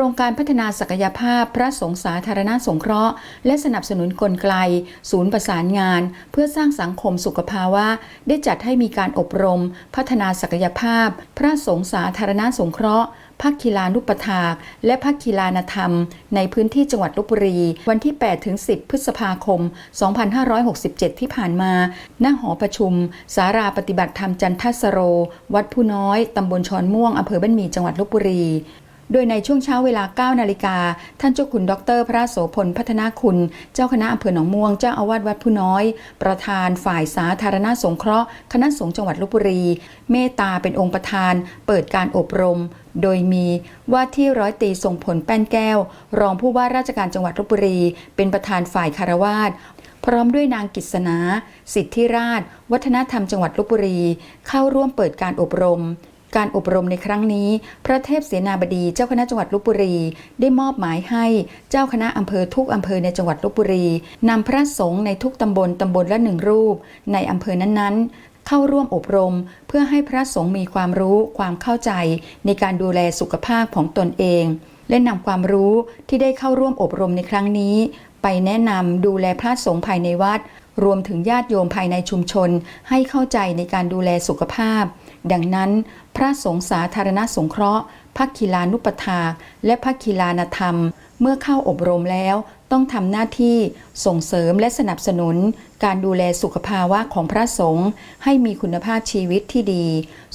รงการพัฒนาศักยภาพพระสงฆ์สาธารณสงเคราะห์ และสนับสนุนกลไก ศูนย์ประสานงาน เพื่อสร้างสังคมสุขภาวะ ได้จัดให้มีการอบรม พัฒนาศักยภาพ พระสงฆ์สาธารณสงเคราะห์ภาคกีฬานุปถาก และภาคกีฬานธรรม ในพื้นที่จังหวัดลบบุรี วันที่ 8 ถึง 10 พฤษภาคม 2567 ที่ผ่านมาณหอประชุม สาราปฏิบัติธรรมจันทสโร วัดผู้น้อย ตำบลชอนม่วงอำเภอบ้านหมีจังหวัดลบบุรี โดยในช่วงเช้าเวลา 9 นาฬิกา ท่านเจ้าคุณดร พระโสพลพัฒนาคุณ เจ้าคณะอำเภอหนองม่วง เจ้าอาวาสวัดผู้น้อย ประธานฝ่ายสาธารณสงเคราะห์ คณะสงฆ์จังหวัดลบบุรี เมตตาเป็นองค์ประธาน เปิดการอบรม โดยมีว่าที่ร้อยตีทรงผลแป้นแก้ว รองผู้ว่าราชการจังหวัดลบบุรี เป็นประธานฝ่ายคารวาสพร้อมด้วยนางกิษณาสิทธิราช วัฒนธรรมจังหวัดลบบุรี เข้าร่วมเปิดการอบรม การอบรมในครั้งนี้ พระเทพเสนาบดีเจ้าคณะจังหวัดลบบุรี ได้มอบหมายให้เจ้าคณะอำเภอทุกอำเภอในจังหวัดลบบุรีนำพระสงฆ์ในทุกตำบลตำบลละหนึ่งรูป ในอำเภอนั้นๆ เข้าร่วมอบรม เพื่อให้พระสงฆ์มีความรู้ความเข้าใจ ในการดูแลสุขภาพของตนเอง และนำความรู้ที่ได้เข้าร่วมอบรมในครั้งนี้ ไปแนะนำดูแลพระสงฆ์ภายในวัด รวมถึงญาติโยมภายในชุมชนให้เข้าใจในการดูแลสุขภาพ ดังนั้น พระสงฆ์สาธารณสงเคราะห์พักกีฬานุปถากและพักกีฬานธรรม เมื่อเข้าอบรมแล้วต้องทำหน้าที่ส่งเสริมและสนับสนุน การดูแลสุขภาวะของพระสงฆ์ให้มีคุณภาพชีวิตที่ดี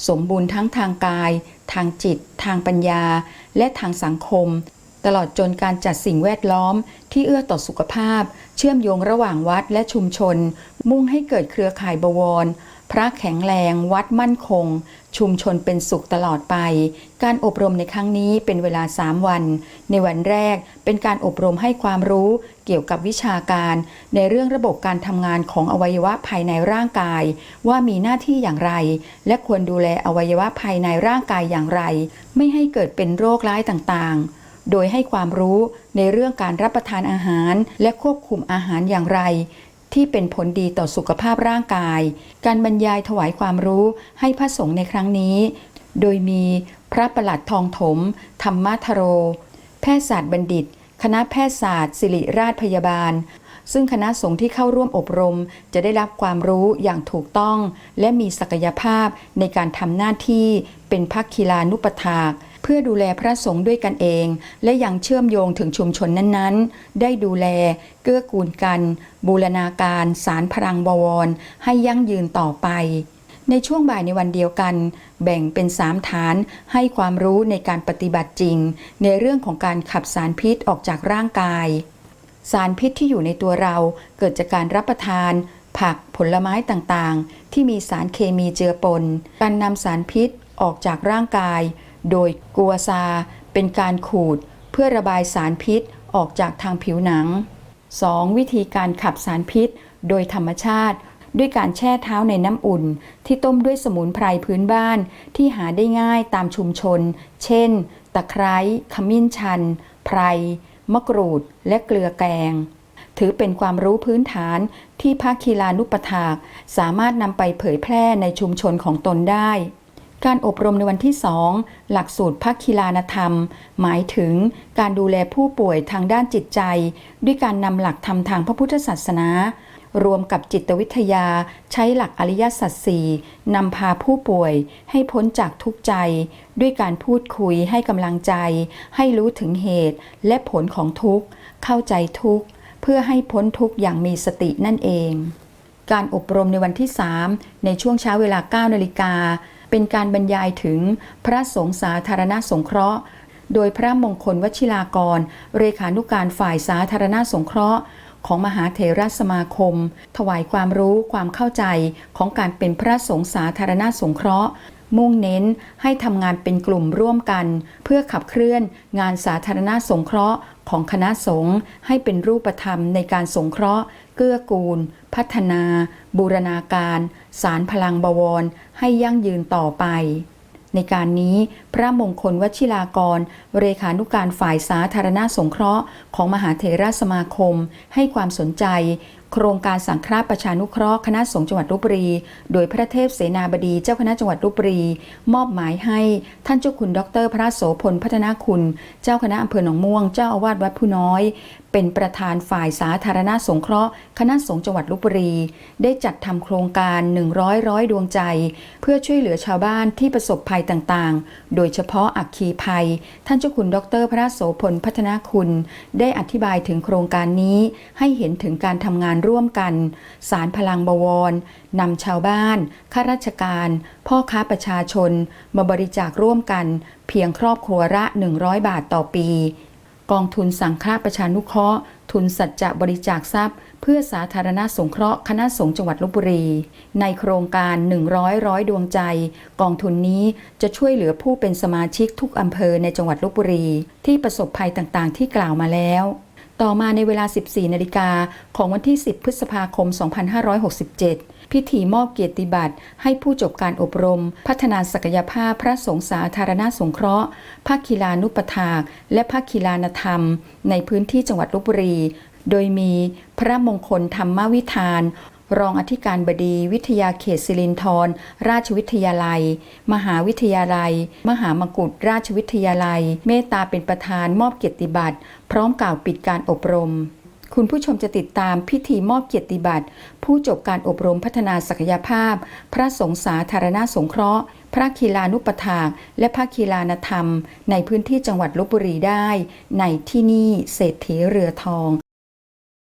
สมบูรณ์ทั้งทางกาย ทางจิต ทางปัญญา และทางสังคม ตลอดจนการจัดสิ่งแวดล้อมที่เอื้อต่อสุขภาพ เชื่อมโยงระหว่างวัดและชุมชน มุ่งให้เกิดเครือข่ายบวร พระแข็งแรง วัดมั่นคง ชุมชนเป็นสุขตลอดไป การอบรมในครั้งนี้เป็นเวลา 3 วัน ในวันแรกเป็นการอบรมให้ความรู้เกี่ยวกับวิชาการ ในเรื่องระบบการทำงานของอวัยวะภายในร่างกาย ว่ามีหน้าที่อย่างไร และควรดูแลอวัยวะภายในร่างกายอย่างไร ไม่ให้เกิดเป็นโรคร้ายต่างๆ โดยให้ความรู้ในเรื่องการรับประทานอาหาร และควบคุมอาหารอย่างไร ที่เป็นผลดีต่อสุขภาพร่างกาย การบรรยายถวายความรู้ให้พระสงฆ์ในครั้งนี้ โดยมีพระประหลัดทองถม ธรรมทโร แพทยศาสตร์บัณฑิต คณะแพทยศาสตร์ ศิริราชพยาบาลซึ่งคณะสงฆ์ที่เข้าร่วมอบรม จะได้รับความรู้อย่างถูกต้อง และมีศักยภาพในการทำหน้าที่เป็นพักคีลานุปถาก พื่อดูแลพระสงฆ์ด้วยกันเอง และยังเชื่อมโยงถึงชุมชนนั้นๆ ได้ดูแลเกื้อกูลกัน บูรณาการสารพลังบวร ให้ยั่งยืนต่อไปในช่วงบ่ายในวันเดียวกัน แบ่งเป็น 3 ฐานให้ความรู้ในการปฏิบัติจริง ในเรื่องของการขับสารพิษออกจากร่างกาย สารพิษที่อยู่ในตัวเราเกิดจากการรับประทาน ผักผลไม้ต่างๆ ที่มีสารเคมีเจือปน การนำสารพิษออกจากร่างกาย โดยกัวซาเป็นการขูดเพื่อระบายสารพิษออกจากทางผิวหนัง 2. วิธีการขับสารพิษโดยธรรมชาติ ด้วยการแช่เท้าในน้ำอุ่น ที่ต้มด้วยสมุนไพรพื้นบ้านที่หาได้ง่ายตามชุมชน เช่น ตะไคร้ขมิ้นชัน ไพร มะกรูด และเกลือแกง ถือเป็นความรู้พื้นฐานที่ภาคีลานุปถาก สามารถนำไปเผยแพร่ในชุมชนของตนได้ การอบรมในวันที่ 2 หลักสูตรภาคีลานธรรม หมายถึงการดูแลผู้ป่วยทางด้านจิตใจ ด้วยการนำหลักธรรมทางพระพุทธศาสนารวมกับจิตวิทยาใช้หลักอริยสัจสี่นำพาผู้ป่วยให้พ้นจากทุกข์ใจ ด้วยการพูดคุยให้กำลังใจ ให้รู้ถึงเหตุและผลของทุกข์เข้าใจทุกข์เพื่อให้พ้นทุกข์อย่างมีสตินั่นเอง การอบรมในวันที่ 3 ในช่วงเช้าเวลา 9 นาฬิกา เป็นการบรรยายถึงพระสงฆ์สาธารณสงเคราะห์ โดยพระมงคลวชิรากรเรขานุการฝ่ายสาธารณสงเคราะห์ ของมหาเถรสมาคม ถวายความรู้ความเข้าใจของการเป็นพระสงฆ์สาธารณสงเคราะห์มุ่งเน้นให้ทำงานเป็นกลุ่มร่วมกัน เพื่อขับเคลื่อนงานสาธารณสงเคราะห์ ของคณะสงฆ์ให้เป็นรูปธรรมในการสงเคราะห์ เกื้อกูล พัฒนา บูรณาการ สารพลังบวร ให้ยั่งยืนต่อไป ในการนี้พระมงคลวชิรากร เรขานุการฝ่ายสาธารณสงเคราะห์ของมหาเถรสมาคม ให้ความสนใจโครงการสังฆราชประชานุเคราะห์คณะสงฆ์จังหวัดลบบุรี โดยพระเทพเสนาบดีเจ้าคณะจังหวัดลบบุรี มอบหมายให้ท่านเจ้าคุณดร พระโสพลพัฒนาคุณ เจ้าคณะอำเภอหนองม่วง เจ้าอาวาสวัดผู้น้อย เป็นประธานฝ่ายสาธารณสงเคราะห์ คณะสงฆ์จังหวัดลบบุรี ได้จัดทำโครงการ 100 ร้อยดวงใจ เพื่อช่วยเหลือชาวบ้านที่ประสบภัยต่างๆ โดยเฉพาะอัคคีภัย ท่านเจ้าคุณดร พระโสพลพัฒนาคุณ ได้อธิบายถึงโครงการนี้ให้เห็นถึงการทำงานร่วมกัน สารพลังบวรนำชาวบ้าน ข้าราชการ พ่อค้าประชาชน มาบริจาคร่วมกัน เพียงครอบครัวละ 100 บาทต่อปี กองทุนสังฆราประชานุเคราะห์ ทุนสัจจะบริจาคทรัพย์ เพื่อสาธารณสงเคราะห์คณะสงฆ์จังหวัดลบบุรี ในโครงการ 100 ร้อยดวงใจ กองทุนนี้จะช่วยเหลือผู้เป็นสมาชิกทุกอำเภอในจังหวัดลบบุรี ที่ประสบภัยต่างๆ ที่กล่าวมาแล้ว ต่อมาในเวลา 14 นาฬิกาของวันที่ 10 พฤษภาคม 2567 พิธีมอบเกียรติบัตรให้ผู้จบการอบรม พัฒนาศักยภาพพระสงฆ์สาธารณสงเคราะห์ภาคกีฬานุปถาก และภาคกีฬานธรรม ในพื้นที่จังหวัดลบบุรี โดยมีพระมงคลธรรมวิธาน รองอธิการบดีวิทยาเขตสิรินธรราชวิทยาลัย มหาวิทยาลัย มหามกุฏราชวิทยาลัย เมตตาเป็นประธานมอบเกียรติบัตร พร้อมกล่าวปิดการอบรม คุณผู้ชมจะติดตามพิธีมอบเกียรติบัตร ผู้จบการอบรมพัฒนาศักยภาพ พระสงฆ์สาธารณสงเคราะห์ พระคีลานุปถากและพระคีลานธรรม ในพื้นที่จังหวัดลบบุรีได้ ในที่นี่เศรษฐีเรือทอง